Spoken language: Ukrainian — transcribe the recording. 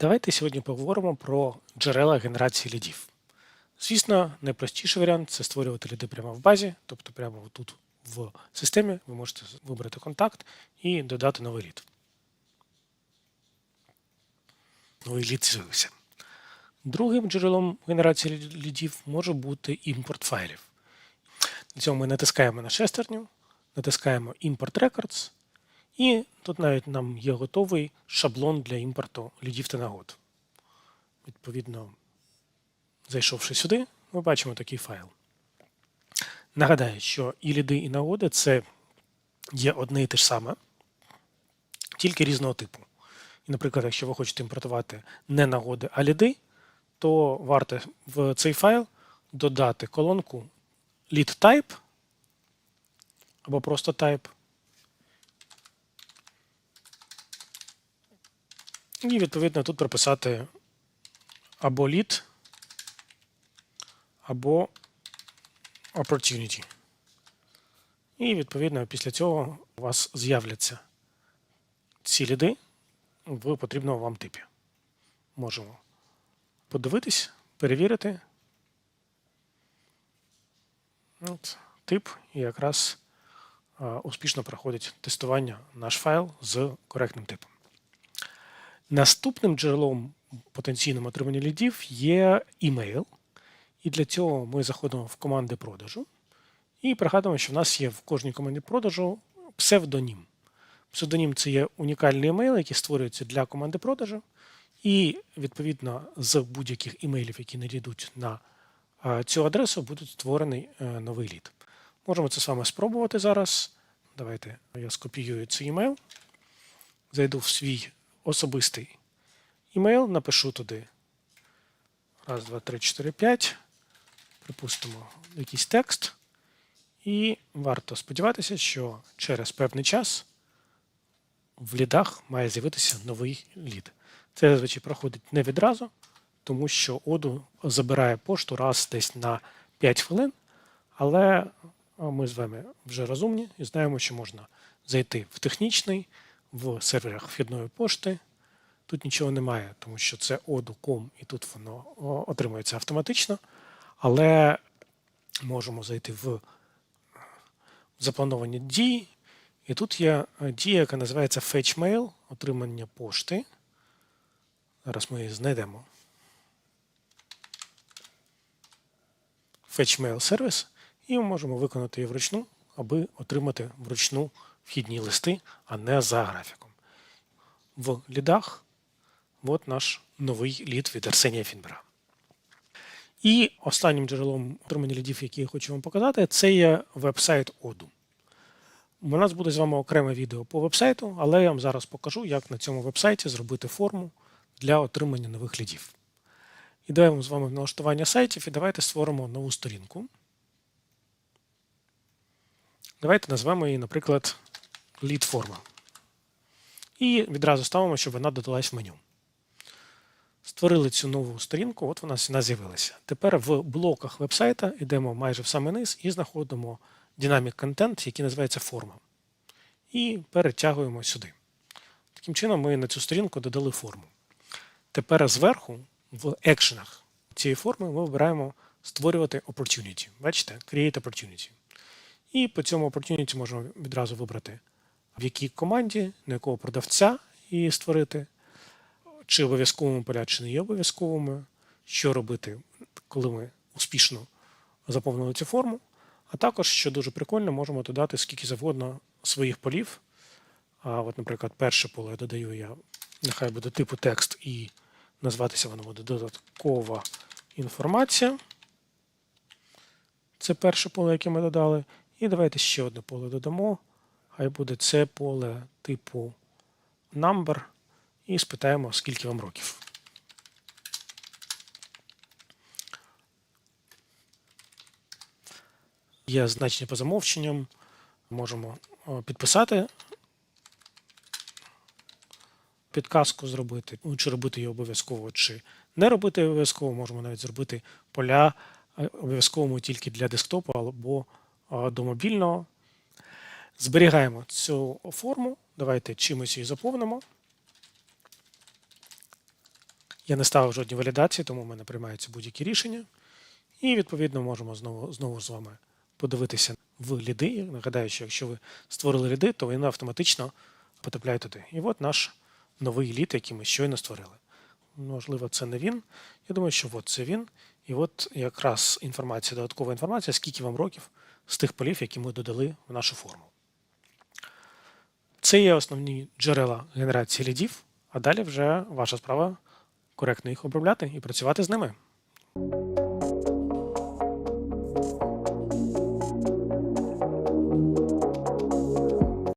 Давайте сьогодні поговоримо про джерела генерації лідів. Звісно, найпростіший варіант це створювати ліди прямо в базі, тобто прямо тут в системі ви можете вибрати контакт і додати новий лід. Новий лід з'явився. Другим джерелом генерації лідів може бути імпорт файлів. Для цього ми натискаємо на шестерню, натискаємо Import Records, і тут навіть нам є готовий шаблон для імпорту лідів та нагод. Відповідно, зайшовши сюди, ми бачимо такий файл. Нагадаю, що і ліди, і нагоди це є одне і те ж саме, тільки різного типу. І, наприклад, якщо ви хочете імпортувати не нагоди, а ліди, то варто в цей файл додати колонку lead type або просто type. І, відповідно, тут прописати або lead, або opportunity. І, відповідно, після цього у вас з'являться ці ліди в потрібному вам типі. Можемо подивитись, перевірити. От, Тип і якраз успішно проходить тестування наш файл з коректним типом. Наступним джерелом потенційним отримання лідів є імейл. І для цього ми заходимо в команди продажу і пригадуємо, що в нас є в кожній команді продажу псевдонім. Псевдонім це є унікальний емейл, який створюється для команди продажу. І, відповідно, з будь-яких імейлів, які надійдуть на цю адресу, буде створений е, новий лід. Можемо це з вами спробувати зараз. Давайте я скопіюю цей імейл, зайду в свій особистий імейл, напишу туди. Раз, два, три, чотири, п'ять. Припустимо якийсь текст. І варто сподіватися, що через певний час в лідах має з'явитися новий лід. Це зазвичай проходить не відразу, тому що оду забирає пошту раз десь на 5 хвилин, але ми з вами вже розумні і знаємо, що можна зайти в технічний, в серверах вхідної пошти. Тут нічого немає, тому що це odu.com і тут воно отримується автоматично. Але можемо зайти в заплановані дії. І тут є дія, яка називається Fetch Mail, отримання пошти. Зараз ми її знайдемо. Fetch Mail сервіс, і ми можемо виконати її вручну, аби отримати вручну вхідні листи, а не за графіком. В лідах от наш новий лід від Арсенія Фінбера. І останнім джерелом отримання лідів, який я хочу вам показати, це є веб-сайт Оду. У нас буде з вами окреме відео по веб-сайту, але я вам зараз покажу, як на цьому веб-сайті зробити форму для отримання нових лідів. Ідемо з вами в налаштування сайтів і давайте створимо нову сторінку. Давайте назвемо її, наприклад, лід форма. І відразу ставимо, щоб вона додалась в меню. Створили цю нову сторінку, от вона з'явилася. Тепер в блоках вебсайта йдемо майже в самий низ і знаходимо Dynamic Content, який називається форма. І перетягуємо сюди. Таким чином, ми на цю сторінку додали форму. Тепер зверху, в екшенах цієї форми, ми вибираємо створювати Opportunity. Бачите? Create Opportunity. І по цьому Opportunity можемо відразу вибрати, в якій команді, на якого продавця її створити чи обов'язковими поля, чи не є обов'язковими, що робити, коли ми успішно заповнили цю форму. А також, що дуже прикольно, можемо додати скільки завгодно своїх полів. А от, Наприклад, перше поле я додаю я, нехай буде типу текст, і назватися воно буде додаткова інформація. Це перше поле, яке ми додали. І давайте ще одне поле додамо. Хай буде це поле типу number і спитаємо, скільки вам років. Є значення по замовченням. Можемо підписати підказку зробити, ну, чи робити її обов'язково, чи не робити обов'язково. Можемо навіть зробити поля обов'язковими тільки для десктопу або до мобільного. Зберігаємо цю форму. Давайте чимось її заповнимо. Я не ставив жодні валідації, тому в мене приймаються будь-які рішення. І відповідно можемо знову, знову з вами подивитися в ліди. Нагадаю, що якщо ви створили ліди, то вони автоматично потрапляють туди. І от наш новий лід, який ми щойно створили. Можливо, це не він. Я думаю, що от це він. І от якраз інформація, додаткова інформація, скільки вам років з тих полів, які ми додали в нашу форму. Це є основні джерела генерації лідів, а далі вже ваша справа коректно їх обробляти і працювати з ними.